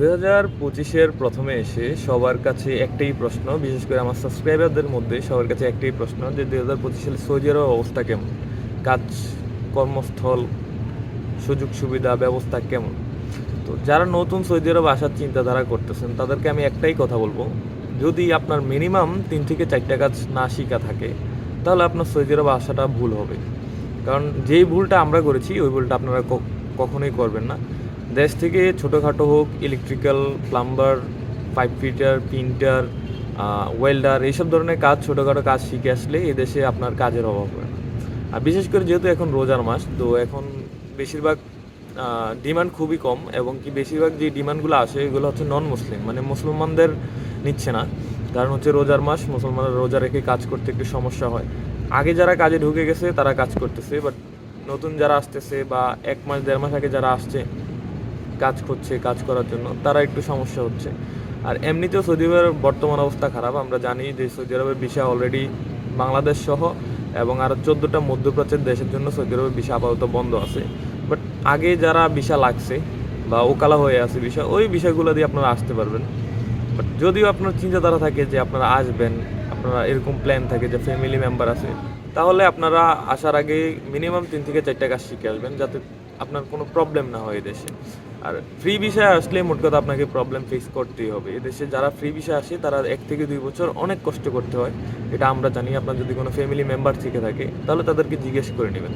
দুই হাজার পঁচিশের প্রথমে এসে সবার কাছে একটাই প্রশ্ন, বিশেষ করে আমার সাবস্ক্রাইবারদের মধ্যে সবার কাছে একটাই প্রশ্ন যে দু হাজার পঁচিশ সালে সৌদি আরবের অবস্থা কেমন? কাজ, কর্মস্থল, সুযোগ সুবিধা, ব্যবস্থা কেমন? তো যারা নতুন সৌদি আরব আসার চিন্তাধারা করতেছেন, তাদেরকে আমি একটাই কথা বলব, যদি আপনার মিনিমাম তিন থেকে চারটা কাজ না শিখা থাকে, তাহলে আপনার সৌদি আরব আসাটা ভুল হবে। কারণ যেই ভুলটা আমরা করেছি, ওই ভুলটা আপনারা কখনোই করবেন না। দেশ থেকে ছোটোখাটো হোক electrical plumber pipe fitter printer welder এইসব ধরনের কাজ, ছোটোখাটো কাজ শিখে আসলে এই দেশে আপনার কাজের অভাব হবে না। আর বিশেষ করে যেহেতু এখন রোজার মাস, তো এখন বেশিরভাগ ডিমান্ড খুবই কম এবং কি বেশিরভাগ যে ডিমান্ডগুলো আসে, এগুলো হচ্ছে নন মুসলিম মানে মুসলমানদের নিচ্ছে না। কারণ হচ্ছে রোজার মাস, মুসলমানরা রোজা রেখে কাজ করতে একটু সমস্যা হয়। আগে যারা কাজে ঢুকে গেছে, তারা কাজ করতেছে বাট নতুন যারা আসতেছে বা এক মাস, দেড় মাস আগে যারা আসছে কাজ করছে, কাজ করার জন্য, তারা একটু সমস্যা হচ্ছে। আর এমনিতেও সৌদি আরবের বর্তমান অবস্থা খারাপ, আমরা জানি যে সৌদি আরবের ভিসা অলরেডি বাংলাদেশ সহ এবং আরও চোদ্দোটা মধ্যপ্রাচ্যের দেশের জন্য সৌদি আরবের ভিসা আপাতত বন্ধ আছে। বাট আগে যারা ভিসা লাগছে বা ওকালা হয়ে আছে ভিসা, ওই বিষয়গুলো দিয়ে আপনারা আসতে পারবেন। বাট যদিও আপনার চিন্তাধারা থাকে যে আপনারা আসবেন, আপনারা এরকম প্ল্যান থাকে যে ফ্যামিলি মেম্বার আছে, তাহলে আপনারা আসার আগে মিনিমাম তিন থেকে চারটা কাজ শিখে আসবেন, যাতে আপনার কোনো প্রবলেম না হয় এদেশে। আর ফ্রি বিষয় আসলে মোট কথা আপনাকে প্রবলেম ফেস করতেই হবে। এদেশে যারা ফ্রি বিষয় আসে, তারা এক থেকে দুই বছর অনেক কষ্ট করতে হয়। এটা আমরা জানি, আপনার যদি কোনো ফ্যামিলি মেম্বার থেকে থাকে, তাহলে তাদেরকে জিজ্ঞেস করে নেবেন।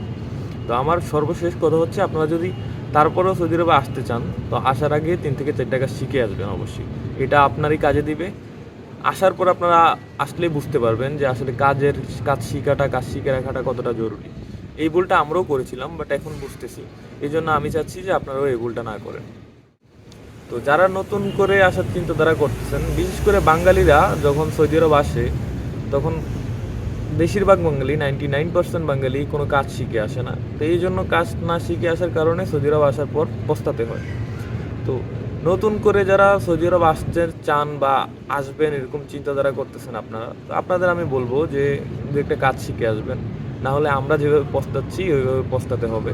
তো আমার সর্বশেষ কথা হচ্ছে, আপনারা যদি তারপরেও সৌদি আরবে আসতে চান, তো আসার আগে তিন থেকে চার টাকা শিখে আসবেন অবশ্যই। এটা আপনারই কাজে দিবে। আসার পর আপনারা আসলে বুঝতে পারবেন যে আসলে কাজের, কাজ শিখাটা, কাজ শিখে রাখাটা কতটা জরুরি। এই ভুলটা আমরাও করেছিলাম বাট এখন বুঝতেছি। এই জন্য আমি চাচ্ছি যে আপনারাও এই ভুলটা না করেন। তো যারা নতুন করে আসার চিন্তাধারা করতেছেন, বিশেষ করে বাঙালিরা যখন সৌদি আরব আসে, তখন বেশিরভাগ বাঙালি নাইনটি নাইন পার্সেন্ট বাঙালি কোনো কাজ শিখে আসে না। তো এই জন্য কাজ না শিখে আসার কারণে সৌদি আরব আসার পর পস্তাতে হয়। তো নতুন করে যারা সৌদি আরব আসতে চান বা আসবেন, এরকম চিন্তাধারা করতেছেন আপনারা, তো আপনাদের আমি বলব যে একটা কাজ শিখে আসবেন। না হলে আমরা যেভাবে পস্তাচ্ছি ওইভাবে পস্তাতে হবে।